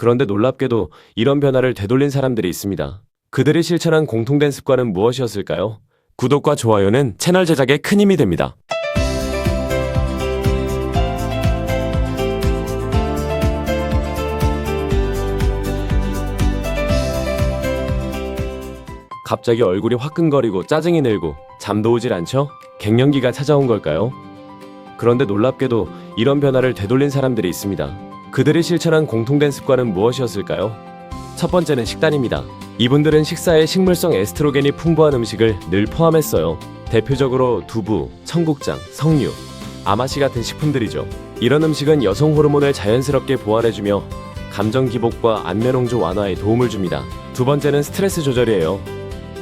그런데 놀랍게도 이런 변화를 되돌린 사람들이 있습니다. 그들이 실천한 공통된 습관은 무엇이었을까요? 구독과 좋아요는 채널 제작에 큰 힘이 됩니다. 갑자기 얼굴이 화끈거리고 짜증이 늘고 잠도 오질 않죠? 갱년기가 찾아온 걸까요? 그런데 놀랍게도 이런 변화를 되돌린 사람들이 있습니다. 그들이 실천한 공통된 습관은 무엇이었을까요? 첫 번째는 식단입니다. 이분들은 식사에 식물성 에스트로겐이 풍부한 음식을 늘 포함했어요. 대표적으로 두부, 청국장, 석류, 아마시 같은 식품들이죠. 이런 음식은 여성 호르몬을 자연스럽게 보완해주며 감정 기복과 안면 홍조 완화에 도움을 줍니다. 두 번째는 스트레스 조절이에요.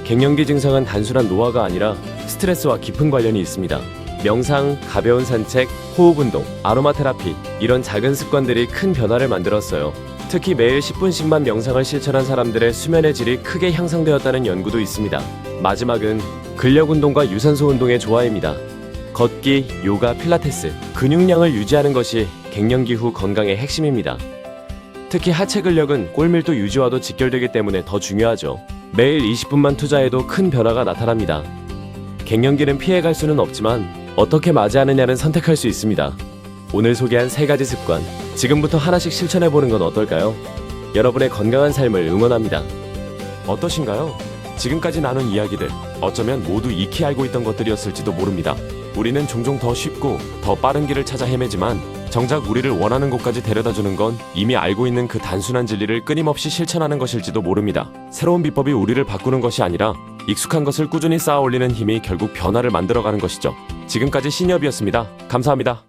갱년기 증상은 단순한 노화가 아니라 스트레스와 깊은 관련이 있습니다. 명상, 가벼운 산책, 호흡 운동, 아로마 테라피 이런 작은 습관들이 큰 변화를 만들었어요. 특히 매일 10분씩만 명상을 실천한 사람들의 수면의 질이 크게 향상되었다는 연구도 있습니다. 마지막은 근력 운동과 유산소 운동의 조화입니다. 걷기, 요가, 필라테스, 근육량을 유지하는 것이 갱년기 후 건강의 핵심입니다. 특히 하체 근력은 골밀도 유지와도 직결되기 때문에 더 중요하죠. 매일 20분만 투자해도 큰 변화가 나타납니다. 갱년기는 피해갈 수는 없지만 어떻게 맞이하느냐는 선택할 수 있습니다. 오늘 소개한 세 가지 습관, 지금부터 하나씩 실천해 보는 건 어떨까요? 여러분의 건강한 삶을 응원합니다. 어떠신가요? 지금까지 나눈 이야기들, 어쩌면 모두 익히 알고 있던 것들이었을지도 모릅니다. 우리는 종종 더 쉽고 더 빠른 길을 찾아 헤매지만 정작 우리를 원하는 곳까지 데려다 주는 건 이미 알고 있는 그 단순한 진리를 끊임없이 실천하는 것일지도 모릅니다. 새로운 비법이 우리를 바꾸는 것이 아니라 익숙한 것을 꾸준히 쌓아 올리는 힘이 결국 변화를 만들어가는 것이죠. 지금까지 신이업이었습니다. 감사합니다.